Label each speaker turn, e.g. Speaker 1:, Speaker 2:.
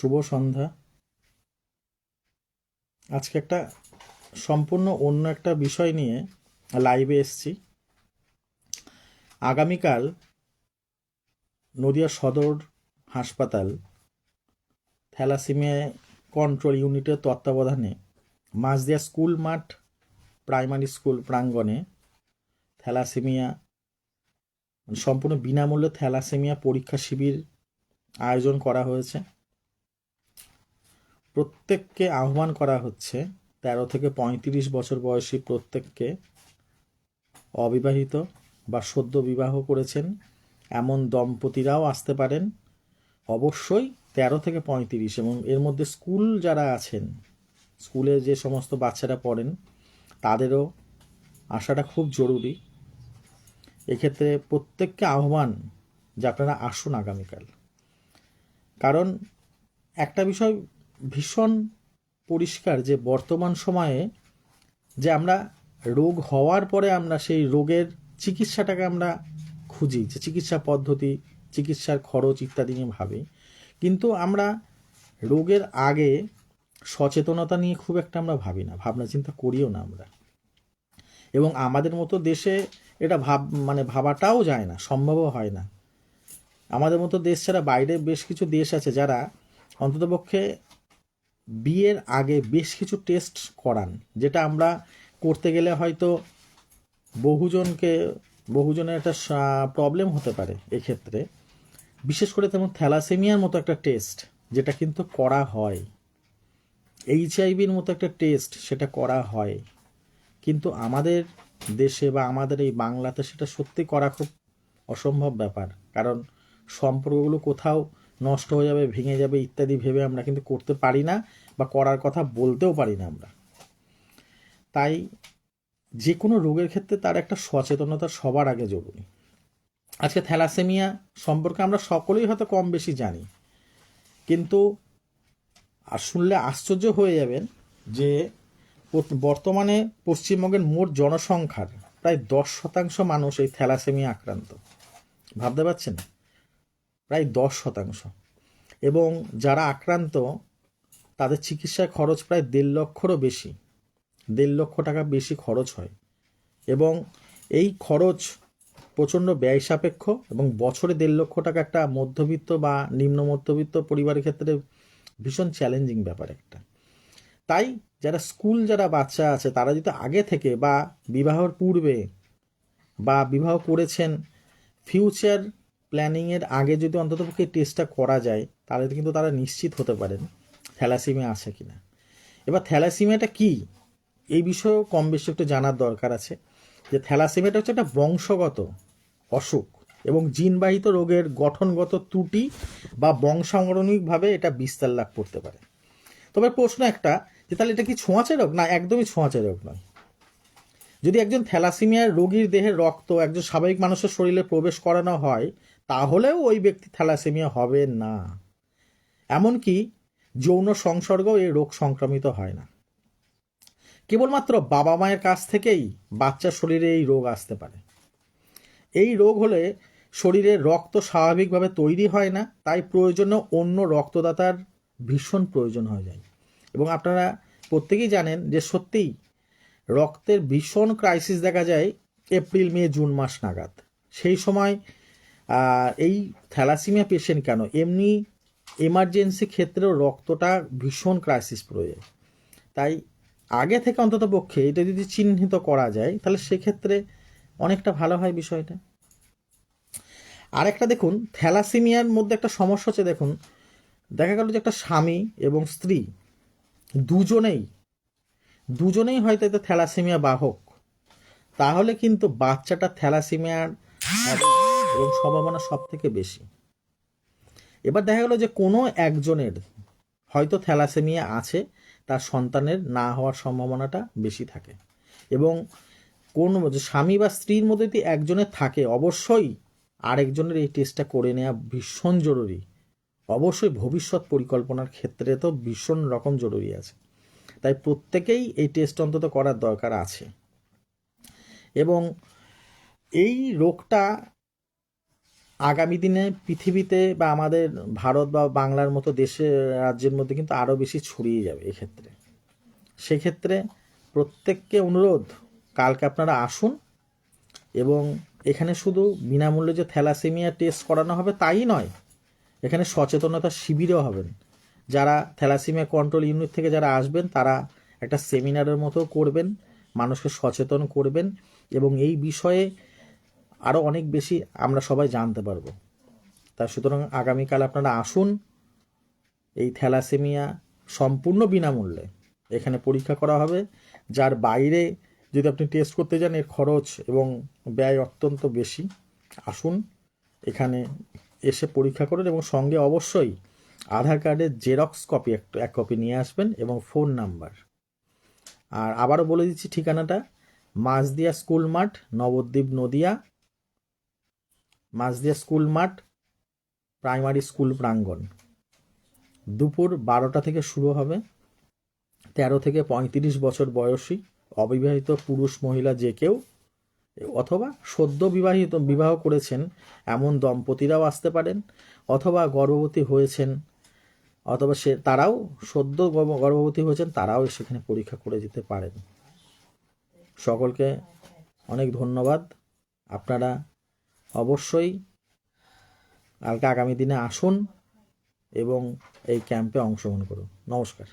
Speaker 1: শুভ সন্ধ্যা। আজকে একটা সম্পূর্ণ অন্য একটা বিষয় নিয়ে লাইভে এসছি। আগামীকাল নদিয়া সদর হাসপাতাল থ্যালাসিমিয়া কন্ট্রোল ইউনিটের তত্ত্বাবধানে মাঝদিয়া স্কুল মাঠ প্রাইমারি স্কুল প্রাঙ্গণে থ্যালাসেমিয়া সম্পূর্ণ বিনামূল্যে থ্যালাসেমিয়া পরীক্ষা শিবির আয়োজন করা হয়েছে। প্রত্যেককে আহ্বান করা হচ্ছে, তেরো থেকে পঁয়ত্রিশ বছর বয়সী প্রত্যেককে অবিবাহিত বা সদ্য বিবাহ করেছেন এমন দম্পতিরাও আসতে পারেন। অবশ্যই তেরো থেকে পঁয়ত্রিশ এবং এর মধ্যে স্কুল যারা আছেন, স্কুলে যে সমস্ত বাচ্চারা পড়েন, তাদেরও আসাটা খুব জরুরি। এক্ষেত্রে প্রত্যেককে আহ্বান যে আপনারা আসুন আগামীকাল। কারণ একটা বিষয় ভীষণ পরিষ্কার যে বর্তমান সময়ে যে আমরা রোগ হওয়ার পরে আমরা সেই রোগের চিকিৎসাটাকে আমরা খুঁজি, যে চিকিৎসা পদ্ধতি, চিকিৎসার খরচ ইত্যাদি নিয়ে ভাবি। কিন্তু আমরা রোগের আগে সচেতনতা নিয়ে খুব একটা আমরা ভাবি না, ভাবনা চিন্তা করিও না আমরা। এবং আমাদের মতো দেশে এটা ভাব মানে ভাবাটাও যায় না, সম্ভবও হয় না। আমাদের মতো দেশ ছাড়া বাইরে বেশ কিছু দেশ আছে যারা অন্ততপক্ষে বিয়ের আগে বেশ কিছু টেস্ট করান, যেটা আমরা করতে গেলে হয়তো বহুজনকে, বহুজনের একটা প্রবলেম হতে পারে এক্ষেত্রে। বিশেষ করে তেমন থ্যালাসেমিয়ার মতো একটা টেস্ট যেটা কিন্তু করা হয়। এইচআইভির মতো একটা টেস্ট সেটা করা হয়। কিন্তু আমাদের দেশে বা আমাদের এই বাংলাতে সেটা সত্যি করা খুব অসম্ভব ব্যাপার। কারণ সম্পর্কগুলো কোথাও নষ্ট হয়ে যাবে, ভেঙে যাবে ইত্যাদি ভেবে আমরা কিন্তু করতে পারি না বা করার কথা বলতেও পারি না আমরা। তাই যে কোনো রোগের ক্ষেত্রে তার একটা সচেতনতা সবার আগে জরুরি। আজকে থ্যালাসেমিয়া সম্পর্কে আমরা সকলেই হয়তো কম বেশি জানি, কিন্তু আর শুনলে আশ্চর্য হয়ে যাবেন যে বর্তমানে পশ্চিমবঙ্গের মোট জনসংখ্যার প্রায় দশ শতাংশ মানুষ এই থ্যালাসেমিয়া আক্রান্ত। ভাবতে পারছেন? প্রায় দশ শতাংশ। এবং যারা আক্রান্ত, তাদের চিকিৎসায় খরচ প্রায় দেড় লক্ষরও বেশি। দেড় লক্ষ টাকা বেশি খরচ হয়। এবং এই খরচ প্রচণ্ড ব্যয় সাপেক্ষ এবং বছরে দেড় লক্ষ টাকা একটা মধ্যবিত্ত বা নিম্ন মধ্যবিত্ত পরিবারের ক্ষেত্রে ভীষণ চ্যালেঞ্জিং ব্যাপার একটা। তাই যারা স্কুল যারা বাচ্চা আছে, তারা যদি আগে থেকে বা বিবাহর পূর্বে বা বিবাহ করেছেন ফিউচার প্ল্যানিংয়ের আগে যদি অন্ততপক্ষে টেস্টটা করা যায়, তাহলে কিন্তু তারা নিশ্চিত হতে পারেন থ্যালাসিমিয়া আছে কি না এবার থ্যালাসিমিয়াটা কি? এই বিষয়েও কম বেশি একটু জানার দরকার আছে যে থ্যালাসিমিয়াটা হচ্ছে একটা বংশগত অসুখ এবং জিনবাহিত রোগের গঠনগত ত্রুটি বা বংশাঙ্গরণিকভাবে এটা বিস্তার লাভ করতে পারে। তবে প্রশ্ন একটা যে তাহলে এটা কি ছোঁয়াচে রোগ? না, একদমই ছোঁয়াচে রোগ নয়। যদি একজন থ্যালাসিমিয়ার রোগীর দেহে রক্ত, একজন স্বাভাবিক মানুষের শরীরে প্রবেশ করানো হয় তাহলেও ওই ব্যক্তি থ্যালাসেমিয়া হবে না। এমনকি যৌন সংসর্গও এই রোগ সংক্রমিত হয় না। কেবলমাত্র বাবা মায়ের কাছ থেকেই বাচ্চার শরীরে এই রোগ আসতে পারে। এই রোগ হলে শরীরে রক্ত স্বাভাবিকভাবে তৈরি হয় না, তাই প্রয়োজনে অন্য রক্তদাতার ভীষণ প্রয়োজন হয়ে যায়। এবং আপনারা প্রত্যেকেই জানেন যে সত্যিই রক্তের ভীষণ ক্রাইসিস দেখা যায় এপ্রিল, মে, জুন মাস নাগাদ। সেই সময় এই থ্যালাসিমিয়া পেশেন্ট কেন? এমনি এমার্জেন্সি ক্ষেত্রেও রক্তটা ভীষণ ক্রাইসিস যায়। তাই আগে থেকে অন্তত পক্ষে এটা যদি চিহ্নিত করা যায়, তাহলে সেক্ষেত্রে অনেকটা ভালো হয় বিষয়টা। আরেকটা দেখুন, থ্যালাসিমিয়ার মধ্যে একটা সমস্যা হচ্ছে, দেখুন, দেখা গেল যে একটা স্বামী এবং স্ত্রী দুজনেই দুজনেই হয়তো এতে থ্যালাসিমিয়া বাহক। তাহলে কিন্তু বাচ্চাটা থ্যালাসিমিয়ার এবং সম্ভাবনা সব থেকে বেশি। এবার দেখা গেল যে কোনো একজনের হয়তো থ্যালাসেমিয়া আছে, তার সন্তানের না হওয়ার সম্ভাবনাটা বেশি থাকে। এবং কোন স্বামী বা স্ত্রীর মধ্যে যদি একজনের থাকে, অবশ্যই আরেকজনের এই টেস্টটা করে নেওয়া ভীষণ জরুরি। অবশ্যই ভবিষ্যৎ পরিকল্পনার ক্ষেত্রে তো ভীষণ রকম জরুরি আছে। তাই প্রত্যেকেই এই টেস্ট অন্তত করার দরকার আছে। এবং এই রোগটা আগামী দিনে পৃথিবীতে বা আমাদের ভারত বা বাংলার মতো দেশে, রাজ্যের মধ্যে কিন্তু আরও বেশি ছড়িয়ে যাবে এক্ষেত্রে। সেক্ষেত্রে প্রত্যেককে অনুরোধ, কালকে আপনারা আসুন এবং এখানে শুধু বিনামূল্যে যে থ্যালাসেমিয়া টেস্ট করানো হবে তাই নয়, এখানে সচেতনতা শিবিরও হবেন। যারা থ্যালাসেমিয়া কন্ট্রোল ইউনিট থেকে যারা আসবেন, তারা একটা সেমিনারের মতো করবেন, মানুষকে সচেতন করবেন এবং এই বিষয়ে আরও অনেক বেশি আমরা সবাই জানতে পারব। তা সুতরাং আগামীকাল আপনারা আসুন, এই থ্যালাসেমিয়া সম্পূর্ণ বিনামূল্যে এখানে পরীক্ষা করা হবে, যার বাইরে যদি আপনি টেস্ট করতে যান, এর খরচ এবং ব্যয় অত্যন্ত বেশি। আসুন, এখানে এসে পরীক্ষা করুন এবং সঙ্গে অবশ্যই আধার কার্ডের জেরক্স কপি এক এক কপি নিয়ে আসবেন এবং ফোন নাম্বার। আর আবারও বলে দিচ্ছি ঠিকানাটা মাঝদিয়া স্কুল মাঠ, নবদ্বীপ নদিয়া মাঝদিয়া স্কুল মাঠ, প্রাইমারি স্কুল প্রাঙ্গণ। দুপুর বারোটা থেকে শুরু হবে। তেরো থেকে পঁয়ত্রিশ বছর বয়সী অবিবাহিত পুরুষ মহিলা যে কেউ, অথবা সদ্য বিবাহিত, বিবাহ করেছেন এমন দম্পতিরাও আসতে পারেন, অথবা গর্ভবতী হয়েছেন, অথবা সে, তারাও সদ্য গর্ভবতী হয়েছেন, তারাও সেখানে পরীক্ষা করে যেতে পারেন। সকলকে অনেক ধন্যবাদ। আপনারা অবশ্যই কালকে আগামী দিনে আসুন এবং এই ক্যাম্পে অংশগ্রহণ করুন। নমস্কার।